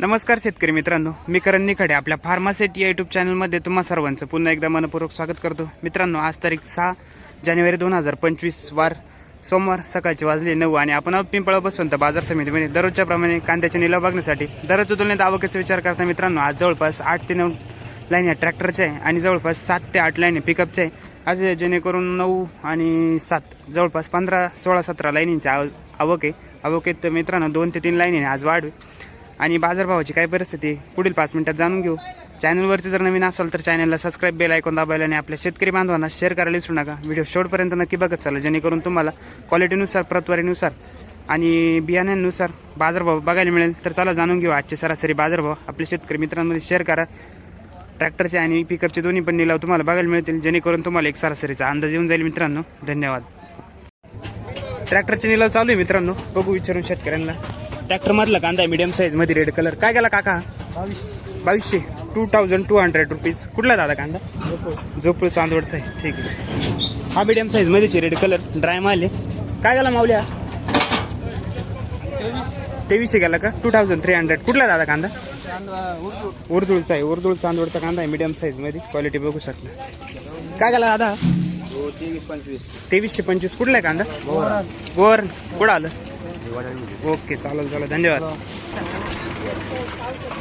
नमस्कार शेतकरी मित्रांनो मी करण निखडे आपल्या फार्मासिटी या युट्यूब चॅनलमध्ये तुम्हा सर्वांचं पुन्हा एकदा मनपूर्वक स्वागत करतो. मित्रांनो आज तारीख सहा जानेवारी दोन हजार पंचवीस वार सोमवार सकाळचे वाजले नऊ आणि आपण आहोत पिंपळा बसवंत बाजार समितीमध्ये. दररोजच्या प्रमाणे कांद्याच्या निलाव बघण्यासाठी दररोज तुलनेत आवकेचा विचार करता मित्रांनो आज जवळपास आठ ते नऊ लाईन या ट्रॅक्टरच्या आहे आणि जवळपास सात ते आठ लाईन पिकअपच्या आहे. आज जेणेकरून नऊ आणि सात जवळपास पंधरा सोळा सतरा लाईनींच्या आव आवक आहे. आवकेत मित्रांनो दोन ते तीन लाईनी आज वाढ आणि बाजारभावाची काय परिस्थिती पुढील पाच मिनिटात जाणून घेऊ. चॅनलवरती जर नवीन असाल तर चॅनलला सबस्क्राईब बेल ऐकून दाबायला आणि आपल्या शेतकरी बांधवांना शेअर करायला विसरू नका. व्हिडिओ शेवटपर्यंत नक्की बघत चाला जेणेकरून तुम्हाला क्वालिटीनुसार प्रतवारीनुसार आणि बियाण्यांनुसार बाजारभाव बघायला मिळेल. तर चला जाणून घेऊ आजचे सरासरी बाजारभाव. आपल्या शेतकरी मित्रांमध्ये शेअर करा. ट्रॅक्टरचे आणि पिकअपचे दोन्ही पण निलाव तुम्हाला बघायला मिळतील जेणेकरून तुम्हाला एक सरासरीचा अंदाज येऊन जाईल मित्रांनो. धन्यवाद. ट्रॅक्टरचे निलाव चालू आहे मित्रांनो. बघू विचारून शेतकऱ्यांना. ट्रॅक्टर मधला कांदा आहे मीडियम साईजमध्ये रेड कलर काय गेला काका? बावीसशे. Two thousand two hundred rupees कुठला दादा कांदा? झोपूळ. चांदवडचा आहे. ठीक आहे. हा मीडियम साईज मध्येच रेड कलर ड्राय माल आहे. काय गेला माऊल्या? तेवीसशे गेला का? टू थाउजंड थ्री हंड्रेड कुठला दादा कांदा? उर्दूळचा आहे. उर्दूळ चांदवडचा कांदा आहे मीडियम साईजमध्ये. क्वालिटी बघू शकता. काय गेला दादा? तेवीसशे पंचवीस. कुठला आहे कांदा? गोवर कुठं आलं? ओके चालेल चालेल. धन्यवाद.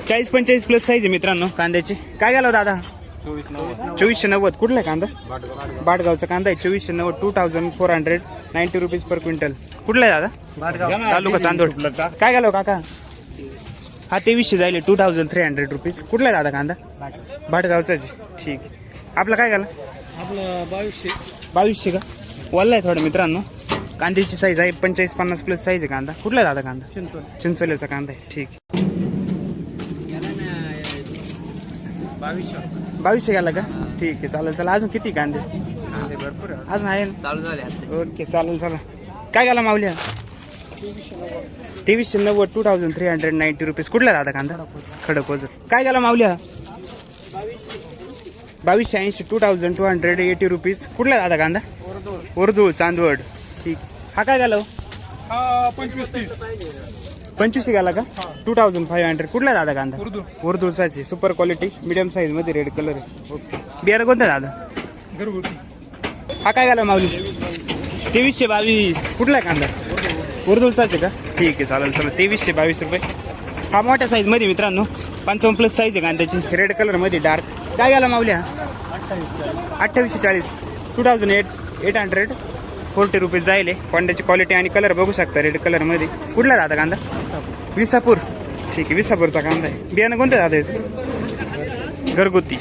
चाळीस पंचेचाळीस प्लस साईज आहे मित्रांनो. कांद्याची. काय गेला दादा? चोवीसशे नव्वद. कुठला आहे कांदा? बाटगावचा कांदा आहे. चोवीसशे नव्वद. Two thousand four hundred ninety rupees per quintal कुठला आहे दादा? तालुका चांदोड. काय गेलो काका? हा तेवीसशे जाईल two thousand three hundred rupees कुठला आहे दादा कांदा? भाटगावचाच आहे. ठीक आपला काय गेला? आपलं बावीसशे. बावीसशे का? वल्ला आहे थोडं मित्रांनो. कांद्याची साईज आहे पंचेचाळीस पन्नास प्लस साईज आहे कांदा. कुठला दादा कांदा? चिंचवड. चिंचोल्याचा कांदा आहे. ठीक बावीसशे गेला का? ठीक आहे चालेल चला अजून किती कांदे? भरपूर अजून आहे ना? चालू झाले ओके चालेल चला काय गेला माऊल्या तेवीसशे नव्वद two thousand three hundred ninety rupees कुठला दादा कांदा? खडक वजन काय गेला माऊल्या बावीसशे ऐंशी two thousand two hundred eighty rupees कुठला दादा कांदा? उर्दूळ चांदवड. ठीक. हा काय गेला हो? हा पंचवीस तीस. पंचवीसशे गेला का? टू थाउजंड फाईव्ह हंड्रेड कुठला दादा कांदा? उर्दू. आहे. सुपर क्वालिटी मिडियम साईजमध्ये रेड कलर आहे. ओके. बियाणं कोणतं दादा? घरगुती. हा काय गेला माऊली? तेवीसशे बावीस. कुठला आहे कांदा? उर्दूलचाच आहे का? ठीक आहे चालेल चालेल. तेवीसशे बावीस रुपये. हा मोठ्या साईजमध्ये मित्रांनो. पंचावन्न प्लस साईज आहे कांद्याची. रेड कलरमध्ये डार्क काय गेला माऊल्या अठ्ठावीसशे चाळीस. Two thousand eight eight hundred forty rupees जाईल कांद्याची क्वालिटी आणि कलर बघू शकता रेड कलरमध्ये. कुठला दादा कांदा? विसापूर. ठीक आहे विसापूरचा कांदा आहे. बियाणं कोणतं दादा याचं? घरगुती.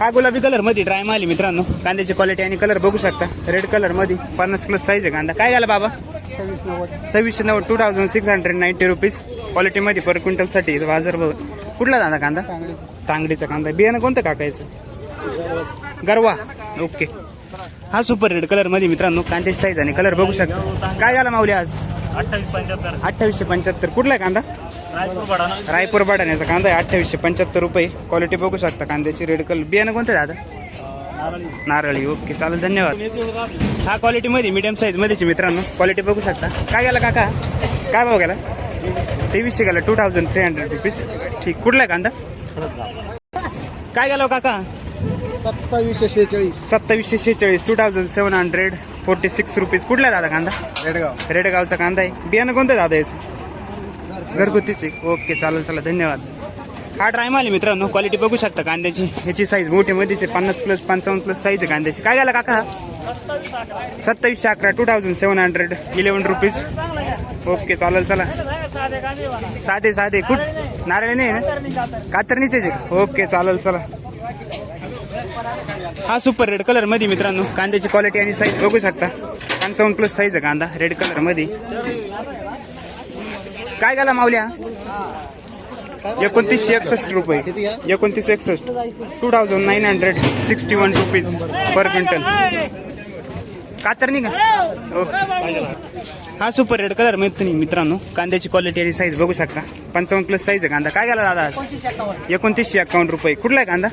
हा गुलाबी कलरमध्ये ड्राय माल मित्रांनो. कांद्याची क्वालिटी आणि कलर बघू शकता. रेड कलरमध्ये पन्नास प्लस साईज आहे कांदा. काय झाला बाबा? सव्वीसशे नव्वद. Two thousand six hundred ninety rupees quality मध्ये पर क्विंटलसाठी बाजार भाव. कुठला दादा कांदा? तांगडीचा कांदा. बियाणं कोणतं काकायचं? गरवा. ओके. हा सुपर रेड कलरमध्ये मित्रांनो कांद्याची साईज आणि कलर बघू शकता. काय झाला माऊली आज? अठ्ठावीस पंच्याहत्तर. अठ्ठावीसशे पंच्याहत्तर. कुठला आहे कांदा? रायपूर बाडाण्याचा कांदा आहे. अठ्ठावीसशे पंच्याहत्तर रुपये. क्वालिटी बघू शकता कांद्याची रेड कलर. बियाणं कोणतं दादा नारळी नारळी. ओके चालेल धन्यवाद. हा क्वालिटी मध्ये मीडियम साईज मध्येची मित्रांनो. क्वालिटी बघू शकता. काय गेला काका? काय भाव गेला? तेवीसशे गेला. Two thousand three hundred rupees ठीक. कुठला आहे कांदा? काय गेला हो काका? सत्तावीसशे शेहेचाळीस सत्तावीसशे शेहेचाळीस two thousand seven hundred forty six rupees कुठला आहे दादा कांदा? रेडगाव. रेडगावचा कांदा आहे. बियाणं कोणतं दादा याचं? घरगुतीचे. ओके चालेल चला धन्यवाद. हा ड्राय माल आहे मित्रांनो. क्वालिटी बघू शकता कांद्याची. ह्याची साईज मोठी मध्येचे पन्नास प्लस पंचावन्न प्लस साईज आहे कांद्याची. काय गेला काका? सत्तावीसशे अकरा two thousand seven hundred eleven rupees okay चालेल चला. साधे साधे. कुठ? नारळ नाही ना? कातरणीचेच आहे का? ओके चालेल चला. हा सुपर रेड कलरमध्ये मित्रांनो. कांद्याची क्वालिटी आणि साईज बघू शकता. पंचावन्न प्लस साईज आहे कांदा. रेड कलरमध्ये. काय झाला माऊल्या एकोणतीसशे एकसष्ट रुपये. एकोणतीस एकसष्ट. Two thousand nine hundred sixty one rupees per quintal कातरणी का ओके हो. हा. सुपर रेड कलरमध्ये मित्रांनो कांद्याची क्वालिटी आणि साईज बघू शकता. पंचावन्न प्लस साईज आहे कांदा. काय गेला दादा एकोणतीसशे अकाउंट रुपये. कुठला आहे कांदा?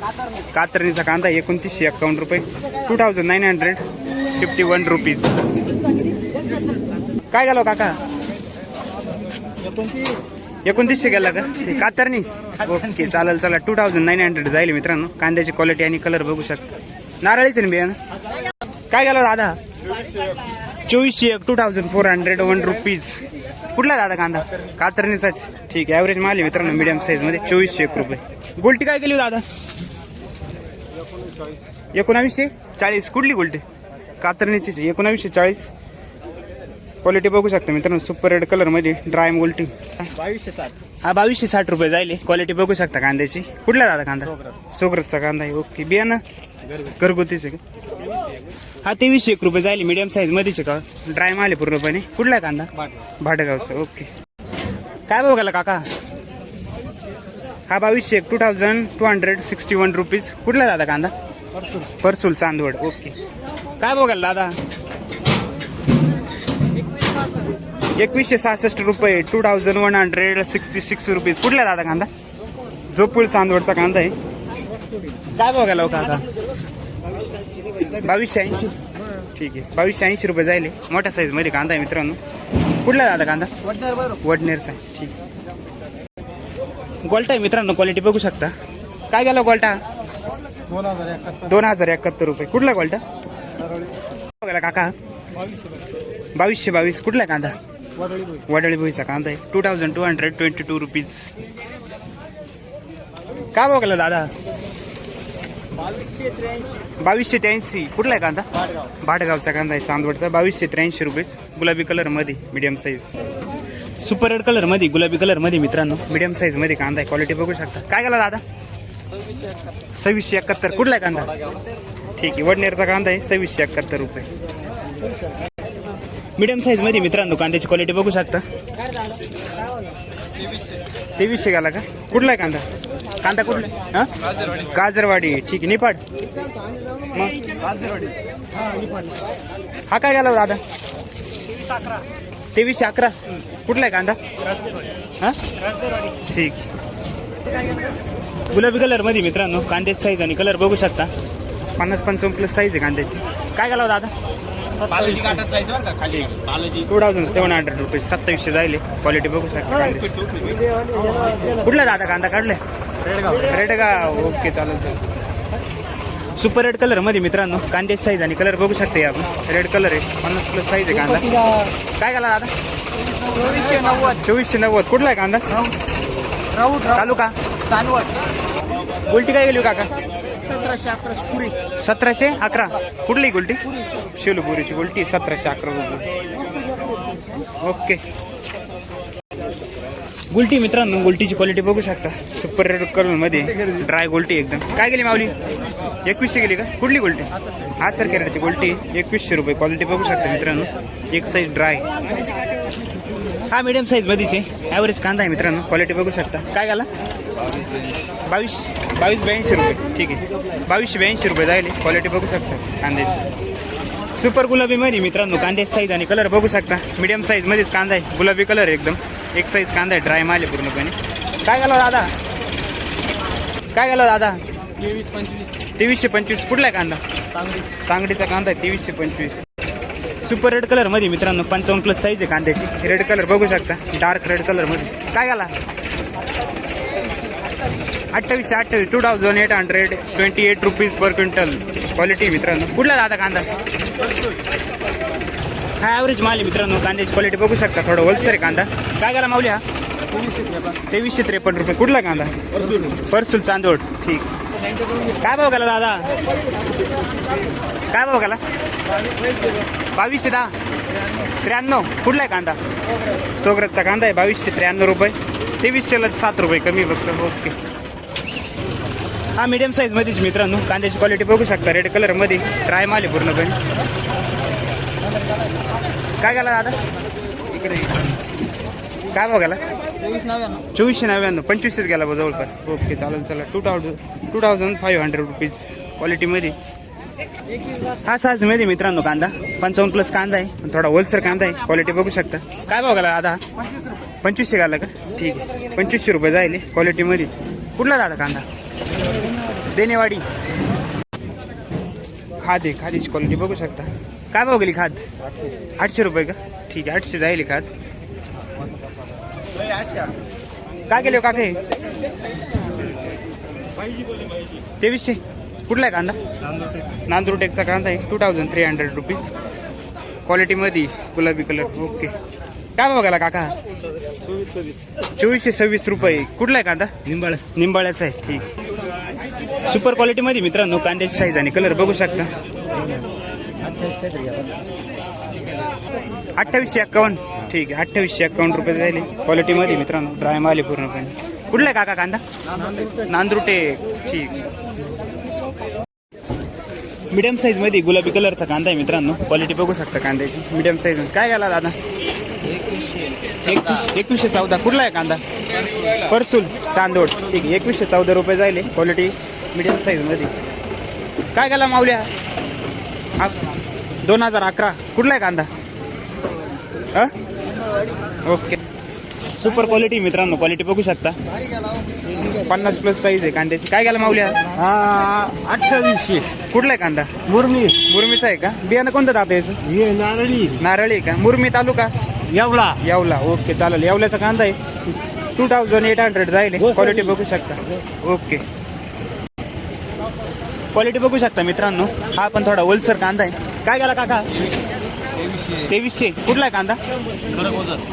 कातरणीचा कांदा एकोणतीसशे अकाउंट रुपये. Two thousand nine hundred fifty one rupees काय गेलो हो काका? एकोणतीसशे गेला का? कातरणी. ओके चालेल चला टू थाउजंड नाईन हंड्रेड जाईल मित्रांनो. कांद्याची क्वालिटी आणि कलर बघू शकता. नारळीचे ना बियाणं? काय गेला दादा? चोवीसशे एक two thousand four hundred one rupees कुठला दादा कांदा? कातरणीचाच. ठीक आहे ॲव्हरेज माल आहे मित्रांनो मीडियम साईजमध्ये चोवीसशे एक रुपये. गोल्टी काय केली हो दादा? एकोणावीसशे चाळीस. कुठली गोल्टी? कातरणीचीच आहे, एकोणावीसशे चाळीस. क्वालिटी बघू शकता मित्रांनो सुपर रेड कलरमध्ये ड्राय गोल्टी बावीसशे साठ. हा बावीसशे साठ रुपये जाईल. क्वालिटी बघू शकता कांद्याची. कुठला दादा कांदा? सोगरतचा कांदा आहे. ओके बियाणं? घरगुतीचे का? हा तेवीसशे एक रुपये जाईल मीडियम साईज मध्येच का? ड्राय माल आहे पूर्णपणे. कुठला आहे कांदा? भाटगावचा ओके. काय भाव गेला काका? हा बावीसशे एक two thousand two hundred sixty one rupees कुठला दादा कांदा? परसूल चांदवड ओके. काय गेला दादा? एकवीसशे सहासष्ट रुपये two thousand one hundred sixty six rupees कुठला दादा कांदा? जोपूल चांदवडचा कांदा आहे. काय गेला हो काका? बावीसशे ऐंशी ठीक आहे. बावीसशे ऐंशी रुपये जायले. मोठ्या साईजमध्ये कांदा आहे मित्रांनो. कुठला दादा कांदा? वडनेरचा ठीक. गोल्टा आहे मित्रांनो क्वालिटी बघू शकता. काय गेला गोल्टा? दोन हजार एकाहत्तर. रुपये. कुठला गोल्टा? गेला काका. बावीसशे बावीस. कुठला कांदा? वडळी भुईचा कांदा आहे. Two thousand two hundred twenty two rupees काय भाव गेला दादा? बावीसशे त्र्याऐंशी. कुठला आहे कांदा? भाटगावचा कांदा आहे चांदवडचा. बावीसशे त्र्याऐंशी रुपये. गुलाबी कलरमध्ये साईज सुपर रेड कलरमध्ये गुलाबी कलरमध्ये मित्रांनो मीडियम साईजमध्ये कांदा आहे. क्वालिटी बघू शकता. काय गेला दादा? सव्वीसशे एकाहत्तर. कुठला आहे कांदा? ठीक आहे वडनेरचा कांदा आहे. सव्वीसशे एकाहत्तर रुपये. मीडियम साईजमध्ये मित्रांनो कांद्याची क्वालिटी बघू शकता. तेवीसशे. गेला का? कुठला आहे कांदा? कांदा कुठला? हा? गाजरवाडी. ठीक आहे निपाड मग? हा काय गेला हो दादा? तेवीसशे अकरा. कुठला आहे कांदा? हा? ठीक. गुलाबी कलरमध्ये मित्रांनो कांद्याची साईज आणि कलर बघू शकता. पन्नास पंचावन्न प्लस साईज आहे कांद्याची. काय गेला हो दादा? Two thousand seven hundred rupees सत्तावीसशे जायले. क्वालिटी बघू शकता. कुठला दादा कांदा काढले रेड का ओके चालेल चालेल. सुपर रेड कलरमध्ये मित्रांनो कांद्याची साईज आणि कलर बघू शकते आपण. रेड कलर आहे. पन्नास प्लस साईज आहे कांदा. काय गेला दादा? चोवीसशे नव्वद. चोवीसशे नव्वद कुठला आहे कांदा? राऊट चालू का चांदवड गुलटी काय गेली हो काका? सतराशे अकरा पुरी. सतराशे अकरा. कुठली गुलटी? शेलूपुरीची गुलटी. सतराशे अकरा रुपये. ओके. गुलटी मित्रांनो गुलटीची क्वालिटी बघू शकता. सुपर रेड कलरमध्ये ड्राय गुलटी एकदम. काय गेली माऊली? एकवीसशे गेली का? कुठली गुलटी? हा सर कॅरेटची गुलटी. एकवीसशे रुपये क्वालिटी बघू शकता मित्रांनो. एक साईज ड्राय हा मिडियम साईज मधीचे. ॲव्हरेज कांदा आहे मित्रांनो. क्वालिटी बघू शकता. काय घाला बावीस. बावीस ब्याऐंशी रुपये. ठीक आहे. बावीसशे ब्याऐंशी रुपये जायले. क्वालिटी बघू शकता कांद्याची. सुपर गुलाबी मध्ये मित्रांनो कांद्याची साईज आणि कलर बघू शकता. मिडियम साईज मध्येच कांदा आहे. गुलाबी कलर एकदम. एक साईज कांदा आहे ड्राय माल आहे पूर्णपणे. काय गेला दादा? काय गेला दादा? तेवीस पंचवीस तेवीसशे पंचवीस. कुठला आहे कांदा? तांगडी तांगडीचा कांदा आहे तेवीसशे पंचवीस. सुपर रेड कलरमध्ये मित्रांनो पंचावन्न प्लस साईज आहे कांद्याची. रेड कलर बघू शकता डार्क रेड कलरमध्ये. काय घाला? अठ्ठावीसशे अठ्ठावीस two thousand eight hundred twenty eight rupees per quintal quality मित्रांनो. कुठला दादा कांदा? हा ॲव्हरेज माल आहे मित्रांनो? कांद्याची क्वालिटी बघू शकता थोडं. होलसेल कांदा. काय गेला माऊली हा? तेवीसशे त्रेपन्न रुपये. कुठला कांदा? परसूल चांदोड ठीक. काय भाव गेला दादा? काय भाव गेला? बावीसशे दहा. त्र्याण्णव. कुठला आहे कांदा? सोगरतचा कांदा आहे. बावीसशे त्र्याण्णव रुपये. तेवीसशेला सात रुपये. कमी फक्त ओके. हा मीडियम साईज मध्येच मित्रांनो. कांद्याची क्वालिटी बघू शकता. रेड कलरमध्ये. ड्राय माल आहे पूर्णपणे. काय गेला दादा? इकडे. काय चोवीस नव्याण्णव. चोवीसशे नव्याण्णव. पंचवीसशेच गेला बा जवळपास. ओके चालेल चला. Two thousand two thousand five hundred rupees क्वालिटीमध्ये हा साईजमध्ये मित्रांनो कांदा. पंचावन्न प्लस कांदा आहे. पण थोडा होलसेल कांदा आहे. क्वालिटी बघू शकता. काय भाव गेला दादा? पंचवीसशे घाला का? ठीक आहे. पंचवीसशे रुपये जाईल क्वालिटीमध्ये कुठला दादा कांदा? देनेवाडी खाद खादीची क्वालिटी बघू शकता. काय भाव गेली खाद आठशे रुपये का? ठीक आहे आठशे जाईल खाद काय केले हो काका? हे तेवीसशे. कुठला आहे कांदा? नांदूर टेकचा कांदा आहे. Two thousand three hundred rupees क्वालिटीमध्ये गुलाबी कलर ओके काय गेला काका? चोवीसशे सव्वीस रुपये. कुठला आहे कांदा? निंबाळ. निंबाळ्याचा आहे. ठीक. सुपर क्वालिटीमध्ये मित्रांनो कांद्याची साईज आणि कलर बघू शकता. अठ्ठावीसशे एक्कावन्न ठीक आहे अठ्ठावीसशे एक्कावन्न रुपये झाले. क्वालिटीमध्ये मित्रांनो ड्राय माल आहे पूर्णपणे. कुठला आहे काका कांदा? नांदरुटे. ठीक मीडियम साईजमध्ये गुलाबी कलरचा कांदा आहे मित्रांनो. क्वालिटी बघू शकता कांद्याची. मीडियम साईज काय गेला दादा? एकवीस एकवीसशे चौदा. कुठला आहे कांदा? परसूल. चांदोड ठीक आहे एकवीसशे चौदा रुपये जायले क्वालिटी मीडियम साईजमध्ये. काय गेला माऊल्या दोन हजार अकरा. कुठला आहे कांदा? ओके. सुपर क्वालिटी मित्रांनो क्वालिटी बघू शकता. पन्नास प्लस साईज आहे कांद्याची. काय गेला माऊल्या अठ्ठावीसशे. कुठला आहे कांदा? मुरमी. मुरमीचा आहे का? बियाणं कोणतं दात यायचं हे नारळी. नारळी आहे का? मुरमी तालुका? एवढा येवला. ओके चालेल. येवल्याचा कांदा आहे. टू थाउजंड एट हंड्रेड जाईल क्वालिटी बघू शकता. ओके. क्वालिटी बघू शकता मित्रांनो. हा पण थोडा ओलसर कांदा आहे. काय गेला काका? तेवीसशे. कुठला आहे कांदा?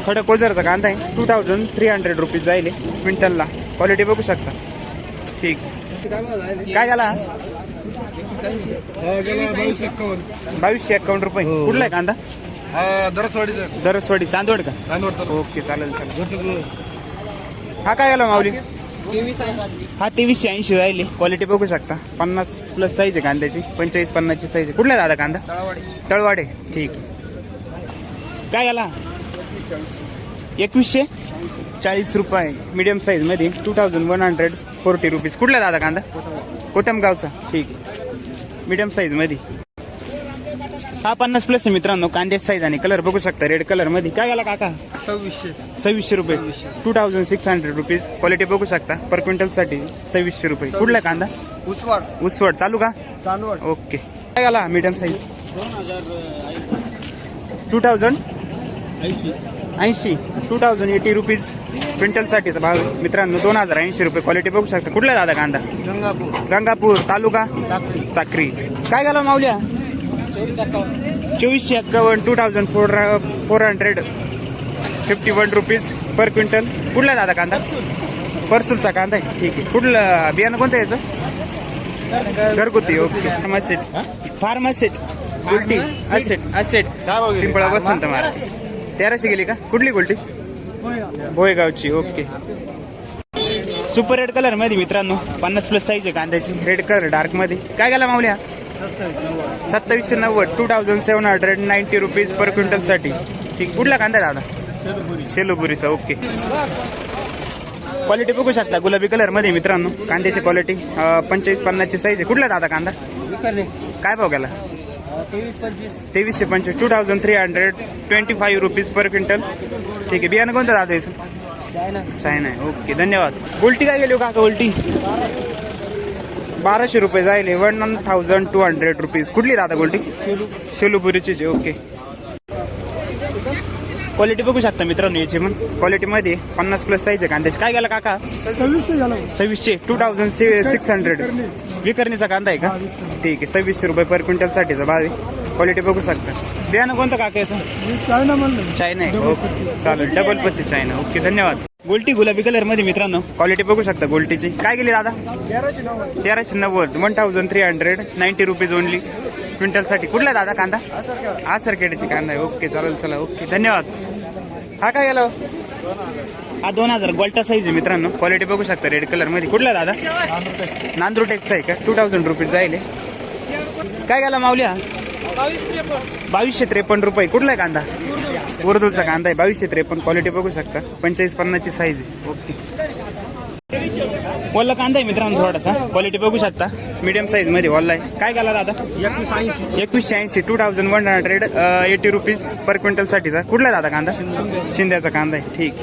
खडक ओझरचा कांदा आहे. Two thousand three hundred rupees जाईल क्विंटलला. क्वालिटी बघू शकता. ठीक. काय झाला बावीस एक्कावन्न बावीसशे अकाउंट रुपये. कुठला आहे कांदा? हा दरसवाडी चांदवड का ओके चालेल चालेल. हा काय गेला माऊली? हा तेवीसशे ऐंशी राहिली. क्वालिटी बघू शकता. पन्नास प्लस साईज आहे कांद्याची. पंचेचाळीस पन्नासची साईज आहे. कुठला दादा कांदा? तळवाडे. ठीक काय याला एकवीसशे? चाळीस रुपये. मीडियम साईजमध्ये. Two thousand one hundred forty rupees कुठला दादा कांदा? कोटमगावचा. ठीक मीडियम साईजमध्ये. हा पन्नास प्लस आहे मित्रांनो. कांद्याची साईज आणि कलर बघू शकता. रेड कलरमध्ये. काय गेला काका? सव्वीसशे. सव्वीसशे रुपये. Two thousand six hundred rupees quality बघू शकता. पर क्विंटलसाठी सव्वीसशे रुपये. कुठला कांदा? उसवाड. उसवड. तालुका चांदवड. ओके. काय आला मीडियम साईज टू थाउजंड ऐंशी. Two thousand eighty rupees quintal साठीचा भाव. मित्रांनो दोन हजार ऐंशी रुपये. क्वालिटी बघू शकता. कुठला दादा कांदा? गंगापूर. गंगापूर. तालुका साक्री. काय गेला माऊल्या चोवीसशे एक्कावन्न two thousand four four hundred fifty one rupees per quintal कुठला दादा कांदा? परसूलचा कांदा आहे. ठीक आहे. कुठलं बियाणं कोणतं याचं? घरगुती ओके. फार्मासेट फार्मासेट गुलटी. असेट असेट पिंपळा वसंत महाराज तेराशे गेली का? कुठली गुलटी? भोयगावची ओके. सुपर रेड कलरमध्ये मित्रांनो पन्नास प्लस साईज आहे कांद्याची. रेड कलर डार्कमध्ये. काय गेला माऊल्या? सत्तावीसशे नव्वद two thousand seven hundred ninety rupees per क्विंटलसाठी ठीक कुठला कांदा दादा? सेलुपुरीचा ओके. क्वालिटी बघू शकता गुलाबी कलरमध्ये मित्रांनो कांद्याची क्वालिटी पंचेचाळीस पन्नासची साईज आहे. कुठला दादा कांदा? काय भाव गेला? तेवीसशे पंचवीस two thousand three hundred twenty five rupees per quintal ठीक आहे बियाणं कोणतं दादा याचं चायना आहे ओके धन्यवाद. उलटी काय गेली हो काका उलटी? बाराशे रुपये जायले one thousand two hundred rupees कुठली दादा गोल्टी? शेलूपुरीची ओके क्वालिटी बघू शकता मित्रांनो याची पण. क्वालिटीमध्ये पन्नास प्लस साईज आहे कांद्याची काय गेला काका? सव्वीसशे झाला सव्वीसशे. टू थाउजंड सिक्स हंड्रेड विकरणीचा कांदा आहे का? ठीक आहे. सव्वीसशे रुपये पर क्विंटल साठीचा भाव आहे. क्वालिटी बघू शकता. बियाणं कोणतं काका याचं? चायना म्हणलं. चायना आहे. ओके चालेल. डबल पत्ती चायना. ओके धन्यवाद. गोल्टी गुलाबी कलरमध्ये मित्रांनो. क्वालिटी बघू शकता गोल्टीची. काय गेली दादा? तेराशे नव्वद. One thousand three hundred ninety rupees only क्विंटलसाठी. कुठला दादा कांदा? हा सरकेडची कांदा आहे. ओके चालेल चला. ओके धन्यवाद. हा काय गेला? हा दोन हजार. गोल्टा साईज आहे मित्रांनो. क्वालिटी बघू शकता रेड कलरमध्ये. कुठला दादा? नांदूर टेकचा आहे का? टू थाउजंड रुपीज जाईल काय गेला माऊल्या बावीसशे त्रेपन्न रुपये. कुठला आहे कांदा? उर्दूचा कांदा आहे बावीसशे त्रेपन्न क्वालिटी बघू शकता. पंचेचाळीस पन्नासची साईज आहे. ओके. वल्ला कांदा आहे मित्रांनो थोडासा. क्वालिटी बघू शकता. मीडियम साईजमध्ये वल्ला आहे. काय गेला दादा एकवीस ऐंशी. एकवीसशे ऐंशी. Two thousand one hundred eighty rupees per quintal साठीचा. कुठला दादा कांदा? शिंद्याचा कांदा आहे. ठीक.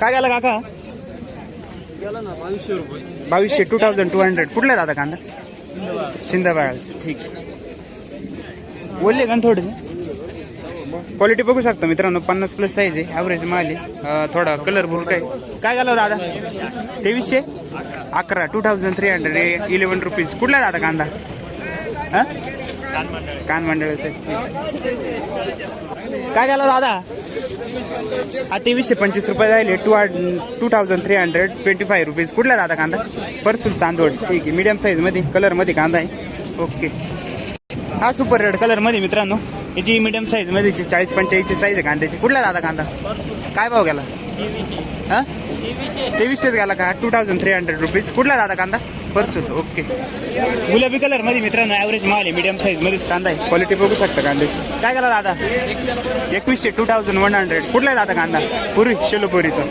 काय गेला काका बावीसशे रुपये. बावीसशे टू थाउजंड टू हंड्रेड कुठला दादा कांदा? शिंदाबाळाचं ठीक. बोलले का थोडे क्वालिटी बघू शकता मित्रांनो पन्नास प्लस साईज आहे ॲव्हरेज माल आहे. थोडा कलर भरून काय. काय झालं दादा? तेवीसशे? अकरा two thousand three hundred eleven rupees कुठला दादा कांदा? हा? कान मंडळाचं काय झालं दादा? हा तेवीसशे पंचवीस रुपये राहिले two two thousand three hundred twenty five rupees कुठला दादा कांदा? परसूल चांदोड ठीक आहे मीडियम साईजमध्ये कलरमध्ये कांदा आहे. ओके हा सुपर रेड कलरमध्ये मित्रांनो. याची मीडियम साईजमध्ये चाळीस पंचाळीसची साईज आहे कांद्याची. कुठला दादा कांदा? काय भाव गेला? हां? तेवीसशेच गेला का? Two thousand three hundred rupees कुठला दादा कांदा? परसूल ओके गुलाबी कलरमध्ये मित्रांनो ॲव्हरेज माल आहे. मीडियम साईजमध्येच कांदा आहे. क्वालिटी बघू शकता कांद्याची. काय गेला दादा? एकवीसशे टू थाउजंड वन हंड्रेड कुठला दादा कांदा? पुरी शेलोपुरीचं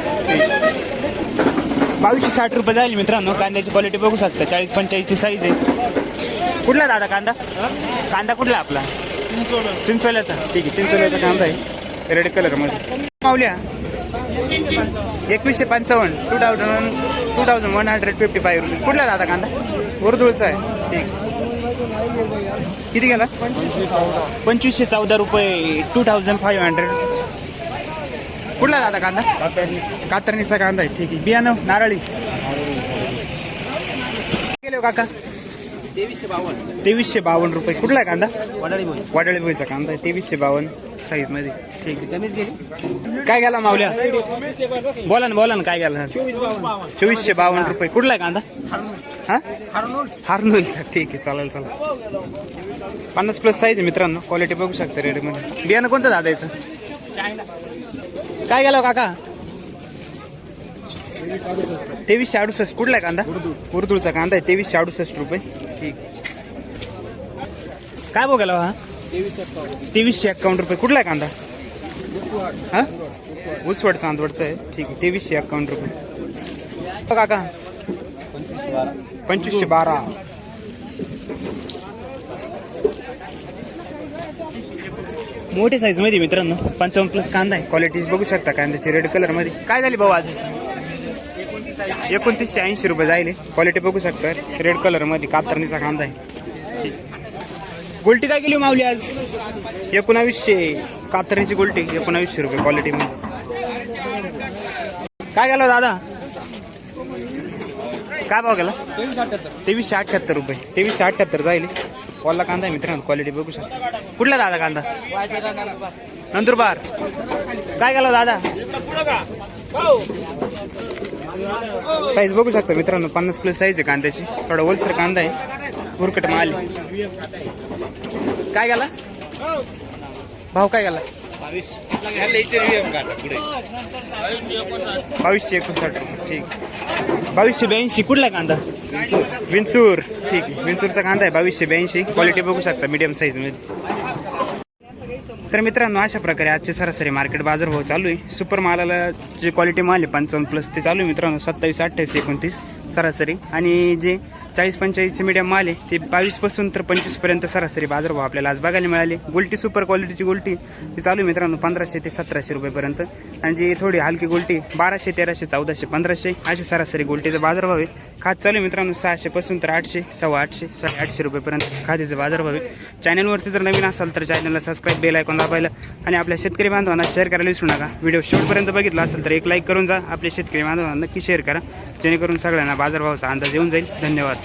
बावीसशे साठ रुपये जाईल मित्रांनो. कांद्याची क्वालिटी बघू शकता. चाळीस पंचाळीसची साईज आहे. कुठला दादा कांदा? कांदा कुठला आपला? चिंचोल्याचा. ठीक आहे चिंचोल्याचा कांदा आहे. रेड कलरमध्ये मावल्या एकवीसशे पंचावन्न two thousand two thousand one hundred fifty five rupees कुठला दादा कांदा? उर्दूळचा आहे. ठीक. किती गेला? पंचवीसशे चौदा रुपये टू थाउजंड फाईव्ह हंड्रेड कुठला दादा कांदा? कातरणीचा कांदा आहे. ठीक आहे. बियाणं नारळी. गेले हो काका. तेवीसशे बावन्न. तेवीसशे बावन्न रुपये. कुठला आहे कांदा? वडाळी बोल वाडळी भुईचा कांदा. आहे तेवीसशे बावन्न. साईजमध्ये. ठीक कमीच गेली. आहे काय गेला मावल्या? बोला ना बोला ना काय गेला? चोवीसशे बावन्न रुपये. कुठला आहे कांदा? हा? हार्नोलचा. ठीक आहे चालेल चालेल. पन्नास प्लस साईज आहे मित्रांनो. क्वालिटी बघू शकता रेडीमध्ये. बियाणं कोणतं दादायचं? काय गेला हो काका? तेवीसशे अडुसष्ट. कुठला आहे कांदा? उर्दूळचा कांदा आहे. तेवीसशे अडुसष्ट रुपये. ठीक. काय बघायला हा? तेवीसशे एक्कावन्न रुपये. कुठला आहे कांदा? हा? उचवड चांदवडचा आहे. ठीक आहे. तेवीसशे एक्कावन्न रुपये. काका. पंचवीसशे बारा. मोठे साईजमध्ये मित्रांनो पंचावन्न प्लस कांदा आहे. क्वालिटी बघू शकता कांद्याची रेड कलरमध्ये. काय झाली भाऊ आज? एकोणतीसशे ऐंशी रुपये जाईल क्वालिटी बघू शकता. रेड कलरमध्ये कातरणीचा कांदा आहे. गोल्टी काय केली हो माऊली आज? एकोणावीसशे कातरणीची गोल्टी एकोणावीसशे रुपये क्वालिटी मध्ये. काय गेला दादा? काय भाव गेला तेवीसशे अठ्ठ्याहत्तर रुपये. तेवीसशे अठ्ठ्याहत्तर जाईल कॉलला कांदा आहे मित्रांनो क्वालिटी बघू शकता. कुठला दादा कांदा? नंदुरबार. काय गेला दादा? साईज बघू शकता मित्रांनो पन्नास प्लस साईज आहे कांद्याची. थोडा ओलसर कांदा आहे. भुरकट माल काय गेला भाव काय गेला बावीसशे एकोणसाठ ठीक. बावीसशे ब्याऐंशी. कुठला कांदा? विंचूर. ठीक. आहे विंचूरचा कांदा आहे बावीसशे ब्याऐंशी. क्वालिटी बघू शकता मीडियम साईजमध्ये. तर मित्रांनो अशा प्रकारे आजचे सरासरी मार्केट बाजारभाव चालू आहे. सुपर मालाला जे क्वालिटी माल आहे पंचावन्न प्लस ते चालू आहे मित्रांनो. सत्तावीस अठ्ठावीस एकोणतीस सरासरी. आणि जे चाळीस पंचाळीसचे मीडियम माल आहे ते बावीसपासून तर पंचवीसपर्यंत सरासरी बाजारभाव आपल्याला आज बघायला मिळाले. गोल्टी सुपर क्वालिटीची गोल्टी ती चालू आहे मित्रांनो पंधराशे ते सतराशे रुपयेपर्यंत आणि जी थोडी हलकी गोल्टी बाराशे तेराशे चौदाशे पंधराशे अशी सरासरी गोल्टीचा बाजारभाव आहे खात चालू आहे मित्रांनो सहाशेपासून तर आठशे सव्वा आठशे साडे आठशे रुपयेपर्यंत खाद्याचे बाजारभाव आहे चॅनलवरती जर नवीन असाल तर चॅनलला सबस्क्राईब बेल ऐकून दाबायला आणि आपल्या शेतकरी बांधवांना शेअर करायला विसरू नका. व्हिडिओ शेवटपर्यंत बघितला असेल तर एक लाईक करून जा. आपल्या शेतकरी बांधवांना नक्की शेअर करा. जेणेकरून सगळ्यांना बाजारभावाचा अंदाज येऊन जाईल. धन्यवाद.